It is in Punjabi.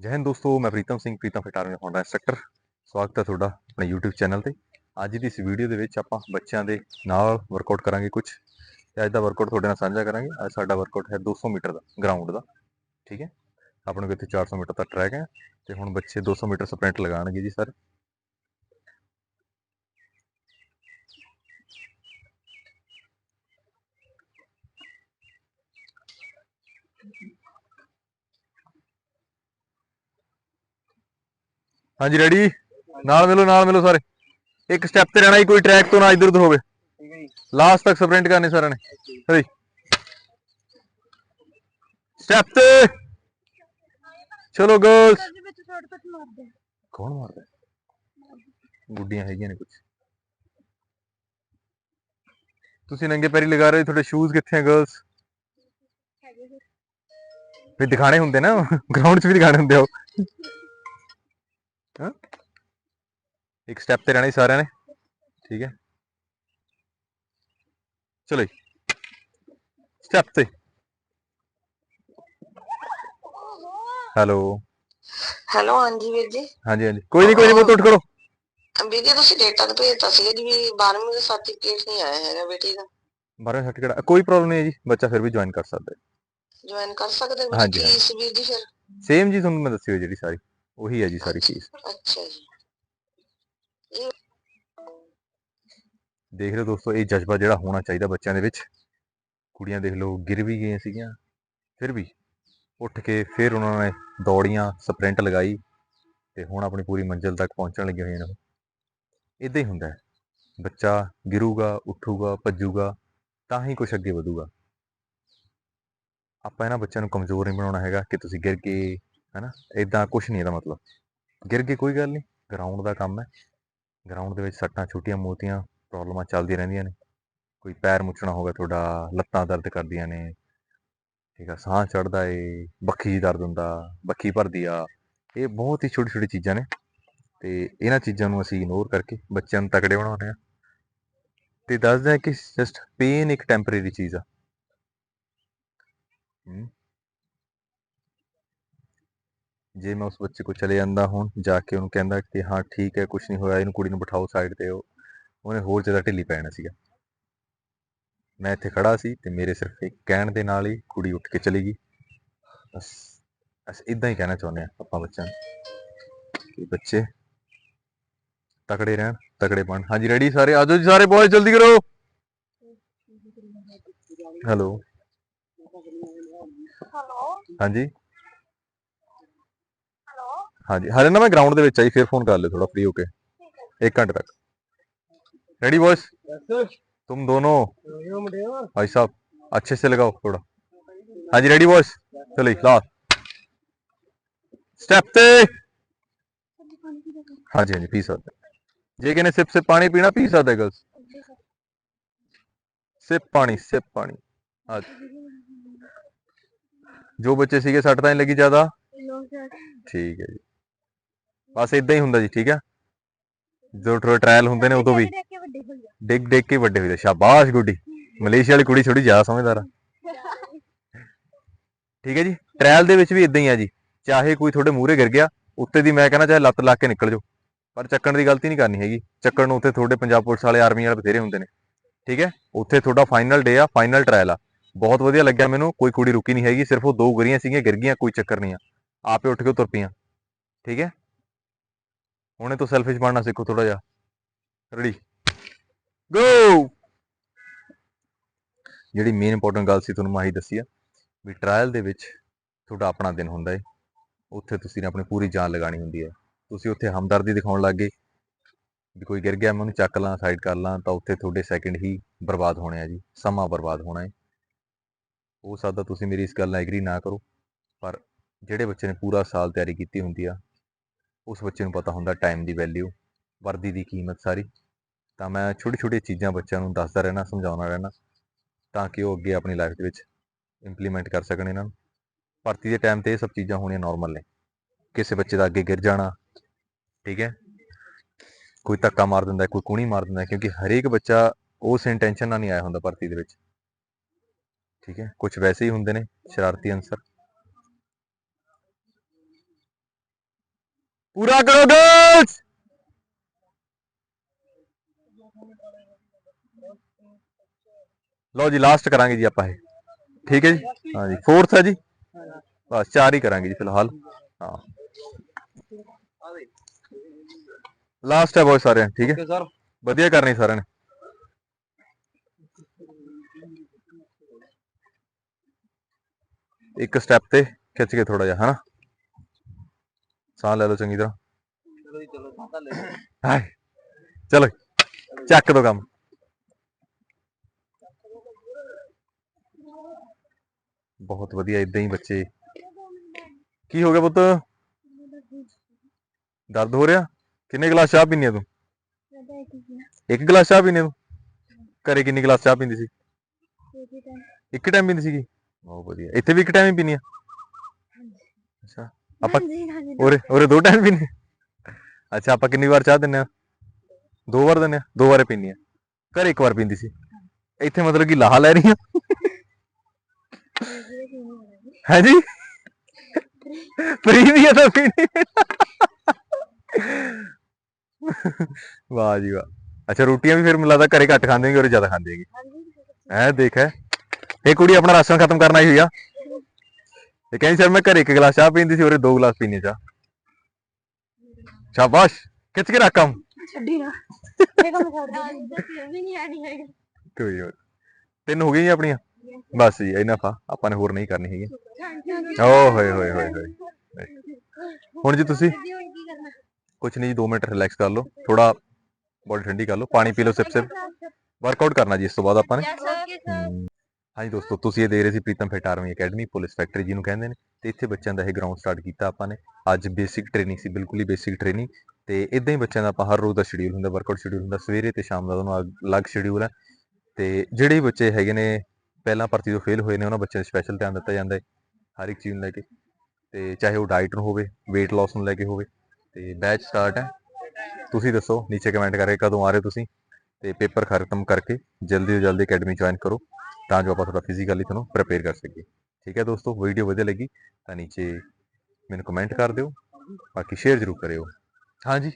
ਜੈ ਹਿੰਦ ਦੋਸਤੋ, ਮੈਂ Pritam Singh, Pritam fit army Honda instructor. ਸਵਾਗਤ ਹੈ ਤੁਹਾਡਾ ਆਪਣੇ YouTube ਚੈਨਲ ਤੇ। ਅੱਜ ਦੀ ਇਸ ਵੀਡੀਓ ਦੇ ਵਿੱਚ ਆਪਾਂ ਬੱਚਿਆਂ ਦੇ ਨਾਲ ਵਰਕਆਊਟ ਕਰਾਂਗੇ ਕੁਝ। ਤੇ ਅੱਜ ਦਾ ਵਰਕਆਊਟ ਤੁਹਾਡੇ ਨਾਲ ਸਾਂਝਾ ਕਰਾਂਗੇ। ਅੱਜ ਸਾਡਾ ਵਰਕਆਊਟ ਹੈ 200 ਮੀਟਰ ਦਾ ਗਰਾਊਂਡ ਦਾ। ਠੀਕ ਹੈ? ਆਪਣੇ ਕੋਲ ਇੱਥੇ 400 ਮੀਟਰ ਦਾ ਟਰੈਕ ਹੈ। ਤੇ ਹੁਣ ਬੱਚੇ 200 ਮੀਟਰ ਸਪ੍ਰਿੰਟ ਲਗਾਉਣਗੇ ਜੀ ਸਰ ਹਾਂਜੀ ਰੈਡੀ ਨਾਲ ਮਿਲੋ ਨਾਲ ਮਿਲੋ ਸਾਰੇ। ਇੱਕ ਸਟੈਪ ਤੇ ਰਹਿਣਾ ਹੀ ਕੋਈ ਟਰੈਕ ਤੋਂ ਨਾ ਇਧਰ ਉਧਰ ਹੋਵੇ। ਠੀਕ ਹੈ ਜੀ ਲਾਸਟ ਤੱਕ ਸਪ੍ਰਿੰਟ ਕਰਨੀ ਸਾਰਿਆਂ ਨੇ। ਹਰੀ ਸਟੈਪ ਤੇ! ਚਲੋ ਗਰਲਸ। ਕੌਣ ਮਾਰਦਾ? ਗੁੱਡੀਆਂ ਹੈਗੀਆਂ ਨੇ ਕੁਝ ਤੁਸੀਂ ਨੰਗੇ ਪੈਰੀ ਲਗਾ ਰਹੇ ਤੁਹਾਡੇ ਸ਼ੂਜ਼ ਕਿੱਥੇ ਆ ਗਰਲਸ। ਵੀ ਦਿਖਾਣੇ ਹੁੰਦੇ ਨਾ ਗਰਾਊਂਡ 'ਚ ਵੀ ਦਿਖਾਣੇ ਹੁੰਦੇ ਆ ਉਹ। ਹਾਂ। ਇੱਕ ਸਟੈਪ ਤੇ ਰਹਿਣਾ ਹੀ ਸਾਰਿਆਂ ਨੇ ਠੀਕ ਹੈ। ਚਲੋ ਸਟੈਪ ਤੇ। ਹੈਲੋ ਹੈਲੋ ਹਾਂਜੀ ਵੀਰ ਜੀ। ਹਾਂਜੀ ਹਾਂਜੀ। ਕੋਈ ਨਹੀਂ ਕੋਈ ਨਹੀਂ ਬਹੁਤ ਉੱਠ ਕਰੋ ਵੀਰ ਜੀ ਤੁਸੀਂ ਡੇਟਾ ਤਾਂ ਭੇਜਤਾ ਸੀਗਾ ਜੀ ਵੀ 12ਵੀਂ ਦਾ ਸਰਟੀਫਿਕੇਟ ਨਹੀਂ ਆਇਆ ਹੈਗਾ ਬੇਟੀ ਦਾ। ਬਾਰੇ ਸਰਟੀਫਿਕੇਟ ਕੋਈ ਪ੍ਰੋਬਲਮ ਨਹੀਂ ਹੈ ਜੀ ਬੱਚਾ ਫਿਰ ਵੀ ਜੁਆਇਨ ਕਰ ਸਕਦਾ ਹੈ। ਜੁਆਇਨ ਕਰ ਸਕਦੇ ਹੋ ਹਾਂਜੀ, ਫੀਸ ਵੀਰ ਜੀ ਫਿਰ? ਸੇਮ ਜੀ ਤੁਹਾਨੂੰ ਮੈਂ ਦੱਸੀ ਹੋਈ ਜਿਹੜੀ ਸਾਰੀ। ਉਹੀ ਹੈ ਜੀ ਸਾਰੀ ਫੀਸ ਅੱਛਾ ਜੀ। ਦੇਖ ਹੋ ਦੋਸਤੋ ਇਹ ਜਜ਼ਬਾ ਜਿਹੜਾ ਹੋਣਾ ਚਾਹੀਦਾ ਬੱਚਿਆਂ ਦੇ ਵਿੱਚ। ਕੁੜੀਆਂ ਦੇਖ ਲਓ ਗਿਰ ਵੀ ਗਈਆਂ ਸੀਗੀਆਂ ਫਿਰ ਵੀ ਉੱਠ ਕੇ ਫਿਰ ਉਹਨਾਂ ਨੇ ਦੌੜੀਆਂ ਸਪ੍ਰਿੰਟ ਲਗਾਈ ਤੇ ਹੁਣ ਆਪਣੀ ਪੂਰੀ ਮੰਜ਼ਿਲ ਤੱਕ ਪਹੁੰਚਣ ਲੱਗੇ ਹੋਏ ਨੇ ਇਦਾਂ ਹੀ ਹੁੰਦਾ ਹੈ। ਬੱਚਾ ਗਿਰੂਗਾ ਉੱਠੂਗਾ ਭੱਜੂਗਾ ਤਾਂ ਹੀ ਕੁਝ ਅੱਗੇ ਵਧੂਗਾ। ਆਪਾਂ ਇਹਨਾਂ ਬੱਚਿਆਂ ਨੂੰ ਕਮਜ਼ੋਰ ਨਹੀਂ ਬਣਾਉਣਾ ਹੈਗਾ ਕਿ ਤੁਸੀਂ ਗਿਰ ਕੇ ਹੈਨਾ ਇਦਾਂ ਕੁਝ ਨਹੀਂ ਇਹਦਾ ਮਤਲਬ। ਗਿਰ ਗਏ ਕੋਈ ਗੱਲ ਨਹੀਂ ਗਰਾਊਂਡ ਦਾ ਕੰਮ ਹੈ। ਗਰਾਊਂਡ ਦੇ ਵਿੱਚ ਸੱਟਾਂ, ਛੋਟੀਆਂ ਮੋਟੀਆਂ ਪ੍ਰੋਬਲਮਾਂ ਚੱਲਦੀਆਂ ਰਹਿੰਦੀਆਂ ਨੇ। ਕੋਈ ਪੈਰ ਮੁੱਚਣਾ ਹੋ ਤੁਹਾਡਾ, ਲੱਤਾਂ ਦਰਦ ਕਰਦੀਆਂ ਨੇ। ਠੀਕ ਆ, ਸਾਹ ਚੜਦਾ ਏ ਬੱਖੀ ਦਰਦ ਹੁੰਦਾ ਬੱਖੀ ਭਰਦੀ ਆ। ਇਹ ਬਹੁਤ ਹੀ ਛੋਟੀ ਛੋਟੀ ਚੀਜ਼ਾਂ ਨੇ ਤੇ ਇਹਨਾਂ ਚੀਜ਼ਾਂ ਨੂੰ ਅਸੀਂ ਇਗਨੋਰ ਕਰਕੇ ਬੱਚਿਆਂ ਨੂੰ ਤਕੜੇ ਬਣਾਉਂਦੇ ਆ ਤੇ ਦੱਸਦੇ ਆ ਕਿ ਜਸਟ ਪੇਨ ਇੱਕ ਟੈਂਪਰੇਰੀ ਚੀਜ਼ ਆ। ਜੇ ਮੈਂ ਉਸ ਬੱਚੇ ਕੋਲ ਚਲੇ ਜਾਂਦਾ ਹੁਣ ਜਾ ਕੇ ਉਹਨੂੰ ਕਹਿੰਦਾ ਕਿ ਹਾਂ ਠੀਕ ਹੈ ਕੁਝ ਨਹੀਂ ਹੋਇਆ ਇਹਨੂੰ ਕੁੜੀ ਨੂੰ ਬਿਠਾਓ ਸਾਈਡ ਤੇ ਉਹ ਉਹਨੇ ਹੋਰ ਜ਼ਿਆਦਾ ਢਿੱਲੀ ਪੈਣਾ ਸੀਗਾ। ਮੈਂ ਇੱਥੇ ਖੜਾ ਸੀ ਤੇ ਮੇਰੇ ਸਿਰਫ ਇੱਕ ਕਹਿਣ ਦੇ ਨਾਲ ਹੀ ਕੁੜੀ ਉੱਠ ਕੇ ਚਲੀ ਗਈ। ਬਸ ਬਸ ਇਦਾਂ ਹੀ ਕਹਿਣਾ ਚਾਹੁੰਦੇ ਆ ਆਪਾਂ ਬੱਚਿਆਂ ਨੂੰ ਕਿ ਬੱਚੇ ਤਕੜੇ ਰਹਿਣ ਤਕੜੇ ਬਣ। ਹਾਂਜੀ ਰੈਡੀ ਸਾਰੇ? ਆਜੋ ਜੀ ਸਾਰੇ ਬॉयਜ਼ ਜਲਦੀ ਕਰੋ। ਹੈਲੋ ਹੈਲੋ ਹਾਂਜੀ। ਹਾਂਜੀ ਹਾਲੇ ਨਾ ਮੈਂ ਗਰਾਊਂਡ ਦੇ ਵਿੱਚ ਆਈ ਫਿਰ ਫੋਨ ਕਰ ਲਿਓ ਥੋੜਾ फ्री होके एक घंटे तक रेडी बॉयस तुम दोनों भाई साहब अच्छे से लगाओ थोड़ा हाँ जी रेडी बॉयस चलो लास्ट स्टेप ते हाँ जी हाँ जी पी सकते जे किने सिप से पानी पीना पी सकते गर्ल्स सिप पानी सिप पानी हाँ जी। ਜੋ ਬੱਚੇ ਸੀਗੇ ਸੱਟ ਤਾਂ ਨਹੀਂ ਲੱਗੀ ਜ਼ਿਆਦਾ ਲੋ ਸਰ ਠੀਕ ਹੈ ਜੀ ਬਸ ਇਦਾਂ ਹੀ ਹੁੰਦਾ ਜੀ ਠੀਕ ਹੈ ਜੋ ਟ੍ਰਾਇਲ ਹੁੰਦੇ ਨੇ ਉਦੋਂ ਵੀ। ਡਿੱਗ ਡਿੱਗ ਕੇ ਵੱਡੇ ਹੋਏ ਸ਼ਾਬਾਸ਼ ਗੁੱਡੀ। ਮਲੇਸ਼ੀਆ ਵਾਲੀ ਕੁੜੀ ਥੋੜੀ ਜ਼ਿਆਦਾ ਸਮਝਦਾਰ ਆ। ਠੀਕ ਹੈ ਜੀ ਟ੍ਰਾਇਲ ਦੇ ਵਿੱਚ ਵੀ ਇਦਾਂ ਹੀ ਆ ਜੀ। ਚਾਹੇ ਕੋਈ ਤੁਹਾਡੇ ਮੂਹਰੇ ਗਿਰ ਗਿਆ ਉੱਤੇ ਦੀ ਮੈਂ ਕਹਿੰਦਾ ਚਾਹੇ ਲੱਤ ਲਾ ਕੇ ਨਿਕਲ ਜਾਓ। ਪਰ ਚੱਕਣ ਦੀ ਗਲਤੀ ਨਹੀਂ ਕਰਨੀ ਹੈਗੀ। ਚੱਕਣ ਨੂੰ ਉੱਥੇ ਤੁਹਾਡੇ ਪੰਜਾਬ ਪੁਲਿਸ ਵਾਲੇ ਆਰਮੀ ਵਾਲੇ ਬਥੇਰੇ ਹੁੰਦੇ ਨੇ। ਠੀਕ ਹੈ ਉੱਥੇ ਤੁਹਾਡਾ ਫਾਈਨਲ ਡੇ ਆ ਫਾਈਨਲ ਟ੍ਰਾਇਲ ਆ। ਬਹੁਤ ਵਧੀਆ ਲੱਗਿਆ ਮੈਨੂੰ ਕੋਈ ਕੁੜੀ ਰੁਕੀ ਨਹੀਂ ਹੈਗੀ ਸਿਰਫ ਉਹ ਦੋ ਗਰੀਆਂ ਸੀਗੀਆਂ ਗਿਰ ਗਈਆਂ ਕੋਈ ਚੱਕਰ ਨਹੀਂ ਆ। ਆਪੇ ਉੱਠ ਕੇ ਤੁਰ ਪਈਆਂ। ਠੀਕ ਹੈ ਹੁਣੇ ਤੋਂ ਸੈਲਫਿਸ਼ ਬਣਨਾ ਸਿੱਖੋ ਥੋੜਾ ਜਿਹਾ। ਰੈਡੀ ਗੋ ਜਿਹੜੀ ਮੇਨ ਇੰਪੋਰਟੈਂਟ ਗੱਲ ਸੀ ਤੁਹਾਨੂੰ ਮੈਂ ਆਹੀ ਦੱਸੀ ਆ, ਵੀ ਟ੍ਰਾਇਲ ਦੇ ਵਿੱਚ ਤੁਹਾਡਾ ਆਪਣਾ ਦਿਨ ਹੁੰਦਾ ਹੈ ਉੱਥੇ ਤੁਸੀਂ ਨੇ ਆਪਣੀ ਪੂਰੀ ਜਾਨ ਲਗਾਣੀ ਹੁੰਦੀ ਹੈ ਤੁਸੀਂ ਉੱਥੇ ਹਮਦਰਦੀ ਦਿਖਾਉਣ ਲੱਗ ਗਏ। ਵੀ ਕੋਈ ਗਿਰ ਗਿਆ, ਮੈਂ ਉਹਨੂੰ ਚੱਕ ਲਾਂ ਸਾਈਡ ਕਰ ਲਾਂ, ਤਾਂ ਉੱਥੇ ਤੁਹਾਡੇ ਸੈਕਿੰਡ ਹੀ ਬਰਬਾਦ ਹੋਣੇ ਆ ਜੀ, ਸਮਾਂ ਬਰਬਾਦ ਹੋਣਾ ਹੈ ਹੋ ਸਕਦਾ ਤੁਸੀਂ ਮੇਰੀ ਇਸ ਗੱਲ ਨਾਲ ਐਗਰੀ ਨਾ ਕਰੋ, ਪਰ ਜਿਹੜੇ ਬੱਚੇ ਨੇ ਪੂਰਾ ਸਾਲ ਤਿਆਰੀ ਕੀਤੀ ਹੁੰਦੀ ਆ ਉਸ ਬੱਚੇ ਨੂੰ ਪਤਾ ਹੁੰਦਾ ਟਾਈਮ ਦੀ ਵੈਲਿਊ ਵਰਦੀ ਦੀ ਕੀਮਤ ਸਾਰੀ। ਤਾਂ ਮੈਂ ਛੋਟੀ ਛੋਟੀ ਚੀਜ਼ਾਂ ਬੱਚਿਆਂ ਨੂੰ ਦੱਸਦਾ ਰਹਿਣਾ ਸਮਝਾਉਂਦਾ ਰਹਿਣਾ ਤਾਂ ਕਿ ਉਹ ਅੱਗੇ ਆਪਣੀ ਲਾਈਫ ਦੇ ਵਿੱਚ ਇੰਪਲੀਮੈਂਟ ਕਰ ਸਕਣ ਇਹਨਾਂ ਨੂੰ। ਭਰਤੀ ਦੇ ਟਾਈਮ ਤੇ ਇਹ ਸਭ ਚੀਜ਼ਾਂ ਹੋਣੀਆਂ ਨਾਰਮਲ ਨੇ। ਕਿਸੇ ਬੱਚੇ ਦਾ ਅੱਗੇ ਗਿਰ ਜਾਣਾ, ਠੀਕ ਹੈ? ਕੋਈ ਧੱਕਾ ਮਾਰ ਦਿੰਦਾ, ਕੋਈ ਕੂਣੀ ਮਾਰ ਦਿੰਦਾ, ਕਿਉਂਕਿ ਹਰੇਕ ਬੱਚਾ ਉਸ ਇੰਟੈਂਸ਼ਨ ਨਾਲ ਨਹੀਂ ਆਇਆ ਹੁੰਦਾ ਭਰਤੀ ਦੇ ਵਿੱਚ। ਠੀਕ ਹੈ? ਕੁਝ ਵੈਸੇ ਹੀ ਹੁੰਦੇ ਨੇ, ਸ਼ਰਾਰਤੀ ਅਨਸਰ। ਪੂਰਾ ਕਰੋ ਗਰਲਸ ਲਓ ਜੀ ਲਾਸਟ ਕਰਾਂਗੇ ਜੀ ਆਪਾਂ ਇਹ ਠੀਕ ਹੈ ਜੀ ਹਾਂ ਜੀ ਫੋਰਥ ਹੈ ਜੀ ਬਸ ਚਾਰ ਹੀ ਕਰਾਂਗੇ ਜੀ ਫਿਲਹਾਲ ਹਾਂ ਲਾਸਟ ਹੈ ਬਹੁਤ ਸਾਰੇ ਠੀਕ ਹੈ ਸਰ ਵਧੀਆ ਕਰਨੀ ਸਾਰਿਆਂ ਨੇ ਇੱਕ ਸਟੈਪ ਤੇ ਖਿੱਚ ਕੇ ਥੋੜਾ ਜਿਹਾ ਹਨਾ ਸਾਹ ਲੈ ਲਓ ਚੰਗੀ ਤਰ੍ਹਾਂ। ਚਲੋ ਜੀ ਚਲੋ ਸਾਦਾ ਲੈ। ਹਾਏ ਚਲੋ ਚੱਕ ਦੋ ਕੰਮ। ਬਹੁਤ ਵਧੀਆ ਇਦਾਂ ਹੀ ਬੱਚੇ। ਕੀ ਹੋ ਗਿਆ ਪੁੱਤ? ਦਰਦ ਹੋ ਰਿਹਾ? ਕਿੰਨੇ ਗਲਾਸ ਚਾਹ ਪੀਣੀ ਆ ਤੂੰ? ਇੱਕ ਗਲਾਸ ਚਾਹ ਪੀਣੀ ਤੂੰ? ਘਰੇ ਕਿੰਨੀ ਗਲਾਸ ਚਾਹ ਪੀਂਦੀ ਸੀ? ਇੱਕ ਟਾਈਮ ਪੀਂਦੀ ਸੀਗੀ? ਬਹੁਤ ਵਧੀਆ। ਇੱਥੇ ਵੀ ਇੱਕ ਟਾਈਮ ਹੀ ਪੀਣੀ ਆ? ਆਪਾਂ ਹਾਂਜੀ ਹਾਂਜੀ ਉਰੇ ਉਰੇ ਦੋ ਟਾਈਮ ਪੀਣੇ ਅੱਛਾ ਆਪਾਂ ਕਿੰਨੀ ਵਾਰ ਚਾਹ ਦਿੰਨੇ ਆ? ਦੋ ਵਾਰ ਦਿੰਨੇ ਆ? ਦੋ ਵਾਰੇ ਪੀਣੀ ਆ। ਘਰੇ ਇੱਕ ਵਾਰ ਪੀਂਦੀ ਸੀ। ਇੱਥੇ ਮਤਲਬ ਕਿ ਲਾਹਾ ਲੈ ਰਹੀ ਆ। ਹੈ ਜੀ ਫਰੀ ਆ ਤਾਂ ਪੀਣੀ। ਵਾਹ ਜੀ ਵਾਹ। ਅੱਛਾ ਰੋਟੀਆਂ ਵੀ ਫਿਰ ਮੈਨੂੰ ਲੱਗਦਾ ਘਰੇ ਘੱਟ ਖਾਂਦੇ ਹੋਗੇ ਔਰ ਜ਼ਿਆਦਾ ਖਾਂਦੇ ਹੈਗੇ ਹੈ ਦੇਖ ਹੈ। ਇਹ ਕੁੜੀ ਆਪਣਾ ਰਾਸ਼ਨ ਖਤਮ ਕਰਨ ਆਈ ਹੋਈ ਆ। ਇਹ ਕਹਿੰਦੀ ਸਰ ਮੈਂ ਘਰੇ ਇੱਕ ਗਲਾਸ ਚਾਹ ਪੀਂਦੀ ਸੀ ਔਰੇ ਦੋ ਗਲਾਸ ਪੀਣੇ ਚਾਹ। ਸ਼ਾਬਾਸ਼ ਖਿੱਚ ਕੇ ਰੱਖ ਕੰਮ। ਛੱਡੀ ਨਾ। ਇਹ ਕੰਮ ਛੱਡ ਦੇ। ਵੀ ਨਹੀਂ ਆਣੀ ਹੈਗੀ ਕੋਈ ਹੋਰ। ਤਿੰਨ ਹੋ ਗਈਆਂ ਜੀ ਆਪਣੀਆਂ। ਬਸ ਜੀ ਇਹਨਾਂ ਫਾ ਆਪਾਂ ਨੇ ਹੋਰ ਨਹੀਂ ਕਰਨੀ ਹੈਗੀ। ਓ ਹੋਏ ਹੋਏ ਹੋਏ ਹੋਏ। ਹੁਣ ਜੀ ਤੁਸੀਂ ਜੀ ਹੁਣ ਕੀ ਕਰਨਾ ਕੁਝ ਨਹੀਂ 2 ਮਿੰਟ ਰਿਲੈਕਸ ਕਰ ਲਓ। ਥੋੜਾ ਬੋਡੀ ਠੰਡੀ ਕਰ ਲਓ। ਪਾਣੀ ਪੀ ਲਓ ਸਿਪ ਸਿਪ ਵਰਕਆਊਟ ਕਰਨਾ ਜੀ ਇਸ ਤੋਂ ਬਾਅਦ ਆਪਾਂ ਨੇ। ਹਾਂਜੀ ਦੋਸਤੋ, ਤੁਸੀਂ ਇਹ ਦੇ ਰਹੇ ਸੀ Pritam fit army academy, police factory ਜਿਹਨੂੰ ਕਹਿੰਦੇ ਨੇ। ਤੇ ਇੱਥੇ ਬੱਚਿਆਂ ਦਾ ਇਹ ਗਰਾਊਂਡ ਸਟਾਰਟ ਕੀਤਾ ਆਪਾਂ ਨੇ। ਅੱਜ ਬੇਸਿਕ ਟ੍ਰੇਨਿੰਗ ਸੀ, ਬਿਲਕੁਲ ਹੀ ਬੇਸਿਕ ਟ੍ਰੇਨਿੰਗ ਤੇ ਇਦਾਂ ਹੀ ਬੱਚਿਆਂ ਦਾ ਆਪਾਂ ਹਰ ਰੋਜ਼ ਦਾ ਸ਼ਡਿਊਲ ਹੁੰਦਾ ਵਰਕਆਊਟ ਸ਼ਡਿਊਲ ਹੁੰਦਾ, ਸਵੇਰੇ ਤੇ ਸ਼ਾਮ ਦਾ ਉਹਨਾਂ ਅਲੱਗ ਸ਼ਡਿਊਲ ਹੈ ਤੇ ਜਿਹੜੇ ਵੀ ਬੱਚੇ ਹੈਗੇ ਨੇ, ਪਹਿਲਾਂ ਭਰਤੀ ਤੋਂ ਫੇਲ ਹੋਏ ਨੇ, ਉਹਨਾਂ ਬੱਚਿਆਂ 'ਤੇ ਸਪੈਸ਼ਲ ਧਿਆਨ ਦਿੱਤਾ ਜਾਂਦਾ ਹੈ, ਹਰ ਇੱਕ ਚੀਜ਼ ਨੂੰ ਲੈ ਕੇ। ਤੇ ਚਾਹੇ ਉਹ ਡਾਈਟ ਨੂੰ ਹੋਵੇ, weight loss ਨੂੰ ਲੈ ਕੇ ਹੋਵੇ, ਤੇ ਬੈਚ ਸਟਾਰਟ ਹੈ। ਤੁਸੀਂ ਦੱਸੋ, ਨੀਚੇ ਕਮੈਂਟ ਕਰਕੇ ਕਦੋਂ ਆ ਰਹੇ ਹੋ ਤੁਸੀਂ? ਤੇ ਪੇਪਰ ਖਤਮ ਕਰਕੇ ਜਲਦੀ ਤੋਂ ਜਲਦੀ ਅਕੈਡਮੀ ਜੁਆਇਨ ਕਰੋ। ਤਾਂ ਜੋ ਆਪਾਂ ਥੋੜਾ ਫਿਜ਼ੀਕਲੀ ਤੁਹਾਨੂੰ ਪ੍ਰਪੇਅਰ ਕਰ ਸਕੀਏ। ਠੀਕ ਹੈ ਦੋਸਤੋ ਵੀਡੀਓ ਵਧੀਆ ਲੱਗੀ ਤਾਂ ਨੀਚੇ ਮੈਨੂੰ ਕਮੈਂਟ ਕਰ ਦਿਓ। ਬਾਕੀ ਸ਼ੇਅਰ ਜ਼ਰੂਰ ਕਰਿਓ। ਹਾਂਜੀ?